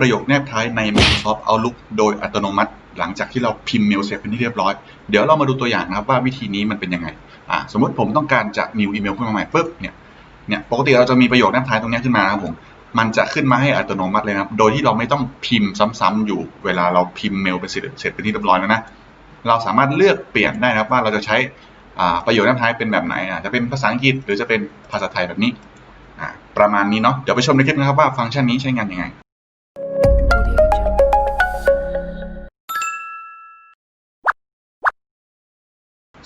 ประโยคแนบท้ายใน Microsoft Outlook โดยอัตโนมัติ หลังจากที่เราพิมพ์เมลเสร็จเป็นที่เรียบร้อย เดี๋ยวเรามาดูตัวอย่างนะครับว่าวิธีนี้มันเป็นยังไงอ่าสมมติผมต้องการจะ new อีเมลขึ้นมาใหม่ปุ๊บเนี่ยเนี่ยปกติเราจะมีประโยคแนบท้ายตรงนี้ขึ้นมานะครับผมมันจะขึ้นมาให้อัตโนมัติเลยนะครับโดยที่เราไม่ต้องพิมพ์ซ้ำๆอยู่เวลาเราพิมพ์เมลไปเสร็จเสร็จเป็นที่เรียบร้อยแล้วนะเราสามารถเลือกเปลี่ยนได้นะครับว่าเราจะใช้อ่าประโยคแนบท้ายเป็นแบบไหนอะจะเป็นภาษาอังกฤษหรือจะเป็นภาษาไทยแบบนี้ประมาณนี้เนาะเดี๋ยวไปชมในคลิปนะครับว่าฟังก์ชันนี้ใช้งานยังไง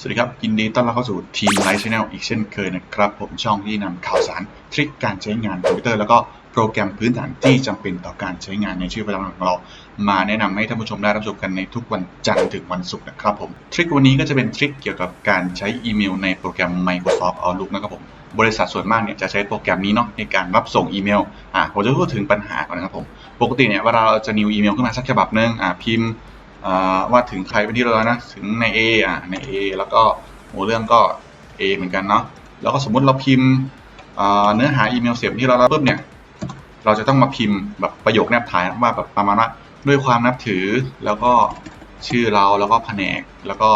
สวัสดีครับ ยินดีต้อนรับเข้าสู่ทีมไลฟ์ชแนลอีกเช่นเคยนะครับ ผมช่องที่นำข่าวสาร ทริคการใช้งานคอมพิวเตอร์แล้วก็โปรแกรมพื้นฐานที่จำเป็นต่อการใช้งานในชีวิตประจำวันของเรา มาแนะนำให้ท่านผู้ชมได้รับชมกันในทุกวันจันทร์ถึงวันศุกร์นะครับผมทริควันนี้ก็จะเป็นทริคเกี่ยวกับการใช้อีเมลในโปรแกรม Microsoft Outlook นะครับผมบริษัทส่วนมากเนี่ยจะใช้โปรแกรมนี้เนาะในการรับส่งอีเมลอ่าผมจะพูดถึงปัญหาก่อนนะครับผมปกติเนี่ยเวลาเราจะ new อีเมลขึ้นมาสักฉบับหนึ่งอ่าพิมพ์ ว่าถึงใครเป็นที่เรียบร้อยนะ ถึงใน A อ่าใน A แล้วก็หัวเรื่องก็ A เหมือนกันเนาะแล้วก็สมมุติเราพิมพ์เนื้อหาอีเมลเสียบที่เรารับปุ๊บเนี่ยเราจะต้องมาพิมพ์แบบประโยคแนบท้ายว่าแบบประมาณว่าด้วยความนับถือแล้วก็ชื่อเราแล้วก็แผนกแล้วก็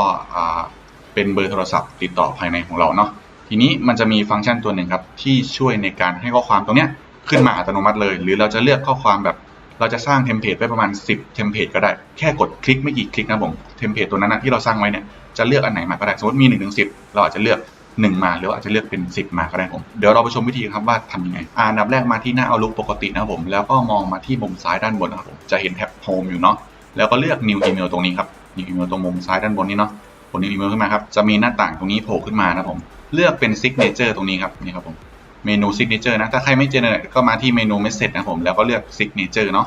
เป็นเบอร์โทรศัพท์ติดต่อภายในของเราเนาะทีนี้มันจะมีฟังก์ชันตัวหนึ่งครับที่ช่วยในการให้ข้อความตรงเนี้ยขึ้นมาอัตโนมัติเลย หรือเราจะเลือกข้อความแบบ เราจะสร้างเทมเพลตไว้ประมาณ 10 เทมเพลตก็ได้ แค่กดคลิกไม่กี่คลิกนะผมเทมเพลตตัวนั้นนะที่เราสร้างไว้เนี่ยจะเลือกอันไหนมาก็ได้ สมมติมี1นถึงสิเราอาจจะเลือก 1 มาหรืออาจจะเลือกเป็น 10 มาก็ได้ผม เดี๋ยวเราไปชมวิธีครับว่าทำยังไงอ่านับแรกมาที่หน้าเอาลุกปกตินะครับผม แล้วก็มองมาที่มุมซ้ายด้านบนนะครับผม จะเห็นแท็บ Home อยู่เนาะ แล้วก็เลือก New Email ตรงนี้ครับ New Email ตรงมุมซ้ายด้านบนนี้เนาะกด New Email ขึ้นมาครับ จะมีหน้าต่างตรงนี้โผล่ขึ้นมานะผม เลือกเป็น Signature ตรงนี้ครับ นี่ครับผม เมนู Signature นะ ถ้าใครไม่เจอเนี่ยก็มาที่เมนู Message นะผม แล้วก็เลือก Signature เนาะ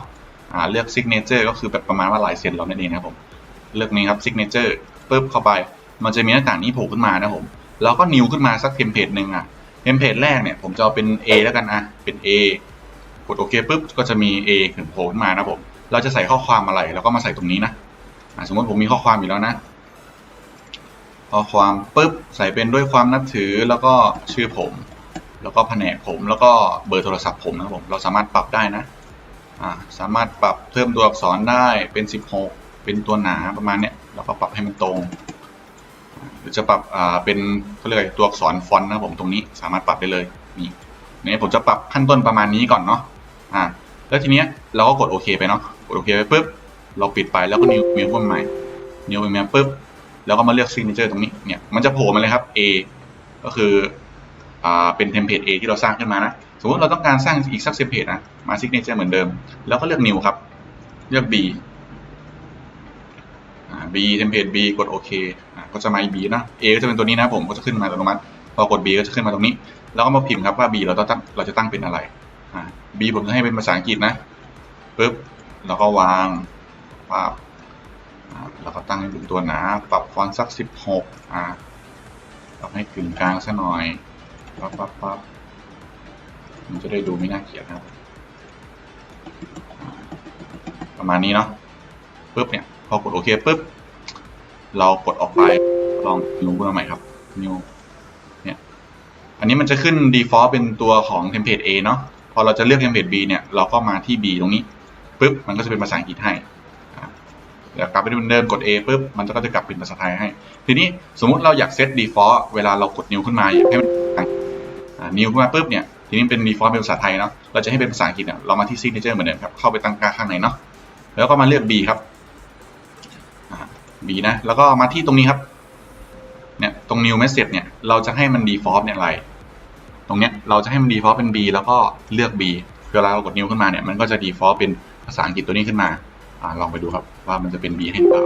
อ่าเลือก Signature ก็คือแบบประมาณว่าลายเซ็นเรานั่นเองนะครับผม เลือกนี้ครับ Signature ปึ๊บเข้าไป มันจะมีหน้าต่างนี้โผล่ขึ้นมานะผมแล้วก็นิวขึ้นมาสักเทมเพลตหนึ่งอะเทมเพลตแรกเนี่ยผมจะเอาเป็น A แล้วกันอะเป็น A กดโอเคปุ๊บก็จะมี A ขึ้นโผล่ขึ้นมานะผม เราจะใส่ข้อความอะไรแล้วก็มาใส่ตรงนี้นะอะสมมติผมมีข้อความอยู่แล้วนะข้อความปุ๊บใส่เป็นด้วยความนับถือแล้วก็ชื่อผม แล้วก็แผนกผมแล้วก็เบอร์โทรศัพท์ผมนะครับผมเราสามารถปรับได้นะอ่าสามารถปรับเพิ่มตัวอักษรได้เป็น 16 เป็นตัวหนาประมาณเนี้ยแล้วก็ปรับให้มันตรงหรือจะปรับอ่าเป็นเขาเรียกตัวอักษรฟอนต์นะครับผมตรงนี้สามารถปรับได้เลยนี่เนี่ยผมจะปรับขั้นต้นประมาณนี้ก่อนเนาะอ่าแล้วทีเนี้ยเราก็กดโอเคไปเนาะกดโอเคไปปุ๊บเราปิดไปแล้วก็นิวเมลขึ้นใหม่นิวเมลปุ๊บแล้วก็มาเลือก signature ตรงนี้เนี่ยมันจะโผล่มาเลยครับ A ก็คือ เป็นเทมเพลต A ที่เราสร้างขึ้นมานะ สมมติเราต้องการสร้างอีกสักเทมเพลตนะ มา signature เหมือนเดิม แล้วก็เลือก new ครับ เลือก B B เทมเพลต B กดโอเคก็จะมา B นะ A ก็จะเป็นตัวนี้นะผมก็จะขึ้นมาอัตโนมัติ พอกด B ก็จะขึ้นมาตรงนี้ แล้วก็มาพิมพ์ครับว่า B เราต้องตั้งเราจะตั้งเป็นอะไร B ผมจะให้เป็นภาษาอังกฤษนะปึ๊บแล้วก็วางปรับอ่าแล้วก็ตั้งให้เป็นตัวหนา ปรับฟอนต์สัก 16อ่าปรับให้กึ่งกลางซะหน่อย ปั๊บปั๊บปั๊บมันจะได้ดูไม่น่าเกลียดนะครับ ประมาณนี้เนาะปึ๊บเนี่ย พอกดโอเคปุ๊บ เรากดออกไปลองนิวขึ้นมาใหม่ครับนิวเนี่ย อันนี้มันจะขึ้น default เป็นตัวของเทมเพลต A เนาะ พอเราจะเลือกเทมเพลต B เนี่ยเราก็มาที่ B ตรงนี้ปุ๊บมันก็จะเป็นภาษาอังกฤษให้เดี๋ยวกลับไปที่เหมือนเดิมกด A ปุ๊บมันก็จะกลับเป็นภาษาไทยให้ ทีนี้สมมุติเราอยากเซต default เวลาเรากดนิวขึ้นมาอยากให้มัน นิวขึ้นมาปุ๊บเนี่ยทีนี้เป็น default เป็นภาษาไทยเนาะเราจะให้เป็นภาษาอังกฤษเนี่ยเรามาที่ signature เหมือนเดิมครับเข้าไปตั้งค่าข้างในเนาะแล้วก็มาเลือก B ครับ B นะ แล้วก็มาที่ตรงนี้ครับ เนี่ยตรง new message เนี่ย เราจะให้มัน default เนี่ยอะไร ตรงเนี้ยเราจะให้มัน default เป็น B แล้วก็เลือก B เวลาเรากด new ขึ้นมาเนี่ย มันก็จะ default เป็นภาษาอังกฤษตัวนี้ขึ้นมาอลองไปดูครับว่ามันจะเป็น B ให้หรือเปล่า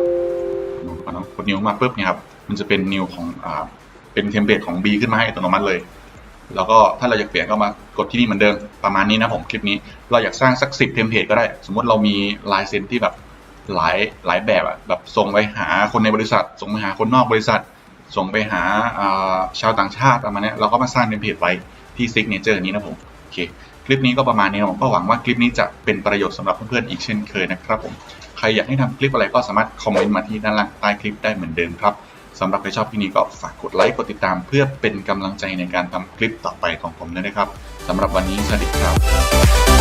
ลองก่อนเนาะกด new มาปุ๊บเนี่ยครับ มันจะเป็น new ของอเป็นเทมเพลตของ B ขึ้นมาให้อัตโนมัติเลย แล้วก็ถ้าเราอยากเปลี่ยนก็มากดที่นี่เหมือนเดิมประมาณนี้นะผมคลิปนี้เราอยากสร้างสักสิบเทมเพลตก็ได้ สมมติเรามีลายเซ็นที่แบบหลายหลายแบบอะแบบส่งไปหาคนในบริษัท ส่งไปหาคนนอกบริษัท ส่งไปหาชาวต่างชาติประมาณนี้เราก็มาสร้างเทมเพลตไว้ที่ซิกเนเจอร์นี้นะผมโอเคคลิปนี้ก็ประมาณนี้ผมก็หวังว่าคลิปนี้จะเป็นประโยชน์สำหรับเพื่อนๆอีกเช่นเคยนะครับผมใครอยากให้ทำคลิปอะไรก็สามารถคอมเมนต์มาที่ด้านล่างใต้คลิปได้เหมือนเดิมครับ สำหรับใครชอบคลิปนี้ก็ฝากกดไลค์กดติดตาม เพื่อเป็นกำลังใจในการทำคลิปต่อไปของผมด้วยนะครับสำหรับวันนี้สวัสดีครับ